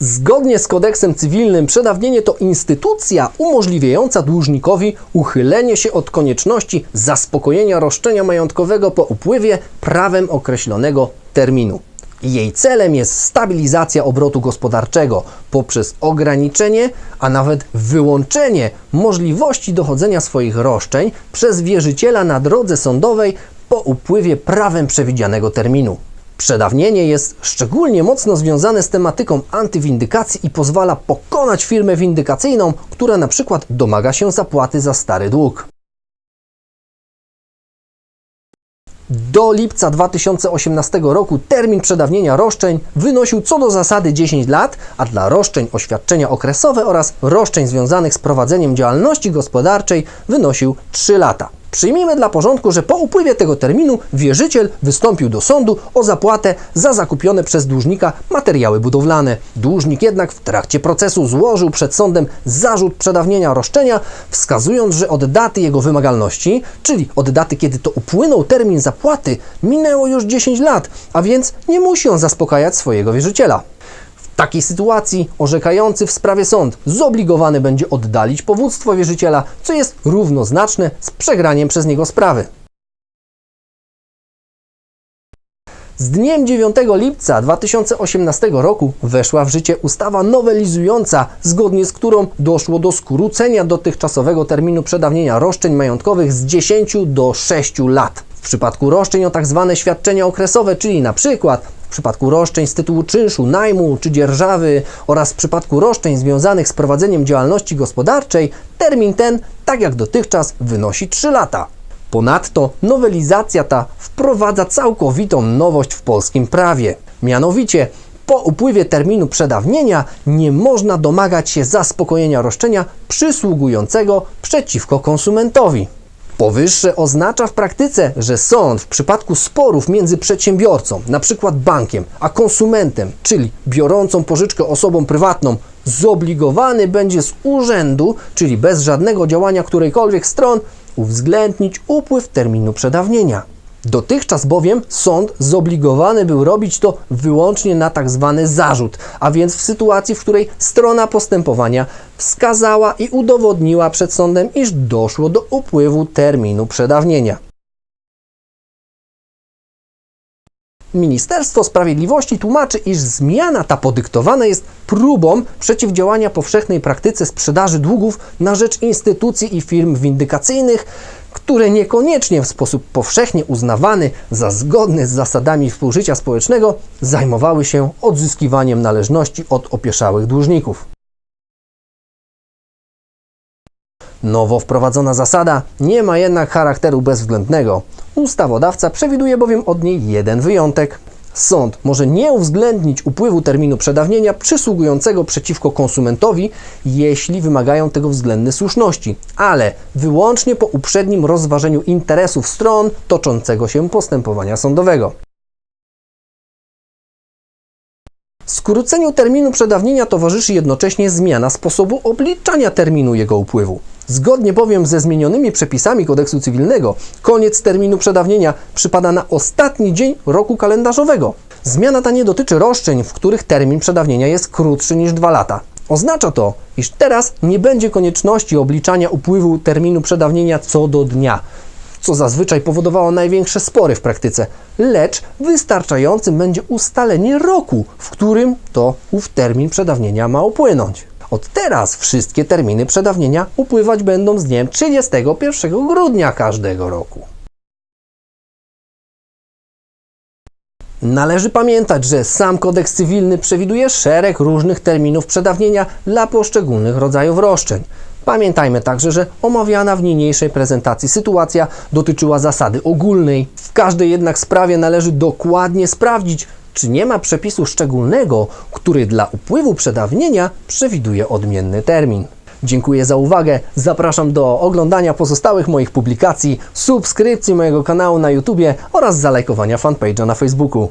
Zgodnie z kodeksem cywilnym przedawnienie to instytucja umożliwiająca dłużnikowi uchylenie się od konieczności zaspokojenia roszczenia majątkowego po upływie prawem określonego terminu. Jej celem jest stabilizacja obrotu gospodarczego poprzez ograniczenie, a nawet wyłączenie możliwości dochodzenia swoich roszczeń przez wierzyciela na drodze sądowej po upływie prawem przewidzianego terminu. Przedawnienie jest szczególnie mocno związane z tematyką antywindykacji i pozwala pokonać firmę windykacyjną, która na przykład domaga się zapłaty za stary dług. Do lipca 2018 roku termin przedawnienia roszczeń wynosił co do zasady 10 lat, a dla roszczeń o świadczenia okresowe oraz roszczeń związanych z prowadzeniem działalności gospodarczej wynosił 3 lata. Przyjmijmy dla porządku, że po upływie tego terminu wierzyciel wystąpił do sądu o zapłatę za zakupione przez dłużnika materiały budowlane. Dłużnik jednak w trakcie procesu złożył przed sądem zarzut przedawnienia roszczenia, wskazując, że od daty jego wymagalności, czyli od daty, kiedy to upłynął termin zapłaty, minęło już 10 lat, a więc nie musi on zaspokajać swojego wierzyciela. Takiej sytuacji orzekający w sprawie sąd zobligowany będzie oddalić powództwo wierzyciela, co jest równoznaczne z przegraniem przez niego sprawy. Z dniem 9 lipca 2018 roku weszła w życie ustawa nowelizująca, zgodnie z którą doszło do skrócenia dotychczasowego terminu przedawnienia roszczeń majątkowych z 10 do 6 lat. W przypadku roszczeń o tzw. świadczenia okresowe, czyli na przykład przypadku roszczeń z tytułu czynszu, najmu czy dzierżawy oraz w przypadku roszczeń związanych z prowadzeniem działalności gospodarczej, termin ten, tak jak dotychczas, wynosi 3 lata. Ponadto nowelizacja ta wprowadza całkowitą nowość w polskim prawie. Mianowicie, po upływie terminu przedawnienia nie można domagać się zaspokojenia roszczenia przysługującego przeciwko konsumentowi. Powyższe oznacza w praktyce, że sąd w przypadku sporów między przedsiębiorcą, np. bankiem, a konsumentem, czyli biorącą pożyczkę osobą prywatną, zobligowany będzie z urzędu, czyli bez żadnego działania którejkolwiek stron, uwzględnić upływ terminu przedawnienia. Dotychczas bowiem sąd zobligowany był robić to wyłącznie na tak zwany zarzut, a więc w sytuacji, w której strona postępowania wskazała i udowodniła przed sądem, iż doszło do upływu terminu przedawnienia. Ministerstwo Sprawiedliwości tłumaczy, iż zmiana ta podyktowana jest próbą przeciwdziałania powszechnej praktyce sprzedaży długów na rzecz instytucji i firm windykacyjnych, które niekoniecznie w sposób powszechnie uznawany za zgodny z zasadami współżycia społecznego zajmowały się odzyskiwaniem należności od opieszałych dłużników. Nowo wprowadzona zasada nie ma jednak charakteru bezwzględnego. Ustawodawca przewiduje bowiem od niej jeden wyjątek. Sąd może nie uwzględnić upływu terminu przedawnienia przysługującego przeciwko konsumentowi, jeśli wymagają tego względne słuszności, ale wyłącznie po uprzednim rozważeniu interesów stron toczącego się postępowania sądowego. Skróceniu terminu przedawnienia towarzyszy jednocześnie zmiana sposobu obliczania terminu jego upływu. Zgodnie bowiem ze zmienionymi przepisami kodeksu cywilnego, koniec terminu przedawnienia przypada na ostatni dzień roku kalendarzowego. Zmiana ta nie dotyczy roszczeń, w których termin przedawnienia jest krótszy niż dwa lata. Oznacza to, iż teraz nie będzie konieczności obliczania upływu terminu przedawnienia co do dnia, co zazwyczaj powodowało największe spory w praktyce, lecz wystarczającym będzie ustalenie roku, w którym to ów termin przedawnienia ma upłynąć. Od teraz wszystkie terminy przedawnienia upływać będą z dniem 31 grudnia każdego roku. Należy pamiętać, że sam kodeks cywilny przewiduje szereg różnych terminów przedawnienia dla poszczególnych rodzajów roszczeń. Pamiętajmy także, że omawiana w niniejszej prezentacji sytuacja dotyczyła zasady ogólnej. W każdej jednak sprawie należy dokładnie sprawdzić, czy nie ma przepisu szczególnego, który dla upływu przedawnienia przewiduje odmienny termin. Dziękuję za uwagę. Zapraszam do oglądania pozostałych moich publikacji, subskrypcji mojego kanału na YouTube oraz zalajkowania fanpage'a na Facebooku.